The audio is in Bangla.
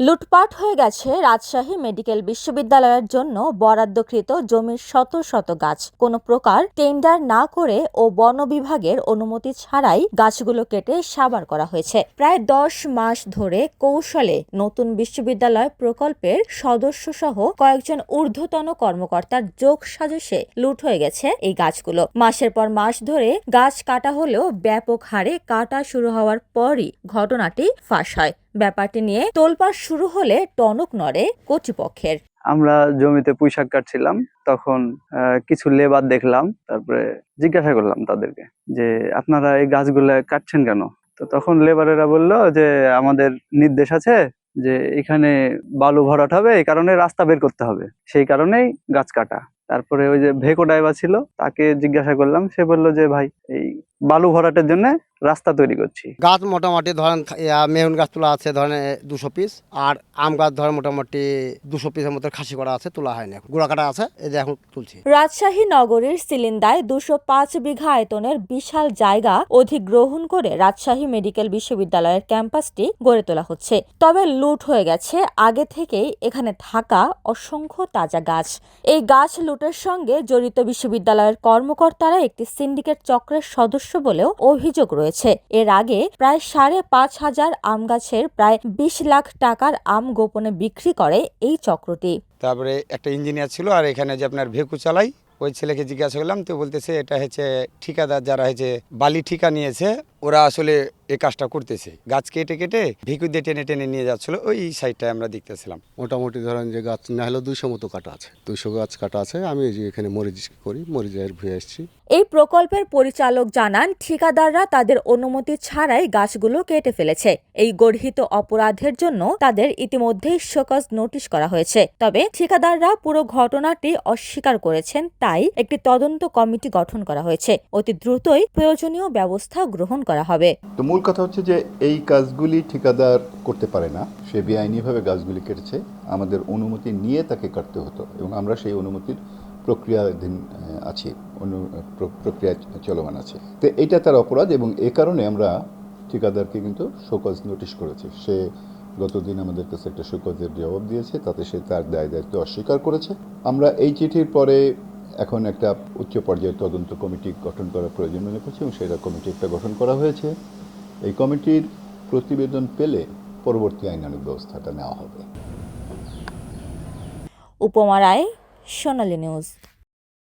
লুটপাট হয়ে গেছে রাজশাহী মেডিকেল বিশ্ববিদ্যালয়ের জন্য বরাদ্দকৃত জমির শত শত গাছ। কোনো প্রকার টেন্ডার না করে ও বন বিভাগের অনুমতি ছাড়াই গাছগুলো কেটে সাবার করা হয়েছে। প্রায় দশ মাস ধরে কৌশলে নতুন বিশ্ববিদ্যালয় প্রকল্পের সদস্য সহ কয়েকজন ঊর্ধ্বতন কর্মকর্তার যোগ সাজসে লুট হয়ে গেছে এই গাছগুলো। মাসের পর মাস ধরে গাছ কাটা হলেও ব্যাপক হারে কাটা শুরু হওয়ার পরই ঘটনাটি ফাঁস হয়। ব্যাপারটি নিয়ে তোলপাড় শুরু হলে টনক নড়ে কর্তৃপক্ষের। আমরা জমিতে পুঁইশাক কাটছিলাম, তখন কিছু লেবার দেখলাম, তারপরে জিজ্ঞাসা করলাম তাদেরকে যে, আপনারা এই গাছগুলো কাটছেন কেন? তো তখন লেবারেরা বলল যে, আমাদের নির্দেশ আছে যে, এখানে বালু ভরাট হবে, এই কারণে রাস্তা বের করতে হবে। সেই কারণেই গাছ কাটা। তারপরে ওই যে ভেকো ড্রাইভার ছিল, তাকে জিজ্ঞাসা করলাম, সে বলল যে, ভাই, এই বালু ভরাটের জন্য রাস্তা তৈরি করছি। গাছ মোটামুটি ধরেন মেহুন গাছ তোলা আছে ধরেন দুশো পিস আর আম গাছ ধরেন মোটামুটি দুশো পিসের মতো খাসি করা আছে তোলা হয়নি গুড়া কাটা আছে এই যে এখন তুলছি। রাজশাহী নগরীর সিলিন্দায় দুশো পাঁচ বিঘা আয়তনের বিশাল জায়গা অধিগ্রহণ করে রাজশাহী মেডিকেল বিশ্ববিদ্যালয়ের ক্যাম্পাসটি গড়ে তোলা হচ্ছে। তবে লুট হয়ে গেছে আগে থেকেই এখানে থাকা অসংখ্য তাজা গাছ। এই গাছ লুটের সঙ্গে জড়িত বিশ্ববিদ্যালয়ের কর্মকর্তারা একটি সিন্ডিকেট চক্রের সদস্য বলেও অভিযোগ রয়েছে। এর আগে প্রায় সাড়ে পাঁচ হাজার আম গাছের প্রায় বিশ লাখ টাকার আম গোপনে বিক্রি করে এই চক্রটি। তারপরে একটা ইঞ্জিনিয়ার ছিল আর এখানে যে আপনার ভেকু চালাই, ওই ছেলেকে জিজ্ঞাসা করলাম, তো বলতেছে এটা হচ্ছে ঠিকাদার, যারা হয়েছে বালি ঠিকা নিয়েছে ওরা আসলে এ কাজটা করতেছে। গাছ কেটে কেটে ভিকু দিয়ে টেনে টেনে নিয়ে যাচ্ছিল ওই সাইডটায় আমরা দেখতেছিলাম। মোটামুটি ধরেন যে গাছ না হলেও দুইশো মতো কাটা আছে। দুইশো গাছ কাটা আছে আমি যে এখানে মরিচ করি মরিচের ভুয়ে আসছি। এই প্রকল্পের পরিচালক জানান ঠিকাদাররা তাদের অনুমতি ছাড়াই গাছগুলো কেটে ফেলেছে। এই গর্হিত অপরাধের জন্য তাদের ইতিমধ্যেই শোকজ নোটিশ করা হয়েছে। তবে ঠিকাদাররা পুরো ঘটনাটি অস্বীকার করেছেন তাই একটি তদন্ত কমিটি গঠন করা হয়েছে। অতি দ্রুতই প্রয়োজনীয় ব্যবস্থা গ্রহণ করা হবে। তো মূল কথা হচ্ছে যে এই কাজগুলি ঠিকাদার করতে পারে না। সে বেআইনিভাবে গাছগুলি কেটেছে। আমাদের অনুমতি নিয়ে তাকে কাটতে হতো এবং আমরা সেই অনুমতির প্রক্রিয়াধীন আছি। অনু প্রক্রিয়া চলমান আছে। তো এইটা তার অপরাধ এবং এ কারণে আমরা ঠিকাদারকে কিন্তু শোকজ নোটিশ করেছি। সে গতদিন আমাদের কাছে একটা শোকজের জবাব দিয়েছে। তাতে সে তার দায় দায়িত্ব অস্বীকার করেছে। আমরা এই চিঠির পরে এখন একটা উচ্চ পর্যায়ের তদন্ত কমিটি গঠন করার প্রয়োজন মনে করছি এবং সেটা কমিটি একটা গঠন করা হয়েছে। এই কমিটির প্রতিবেদন পেলে পরবর্তী আইনানুক ব্যবস্থাটা নেওয়া হবে। উপমা রায়, সোনালী নিউজ।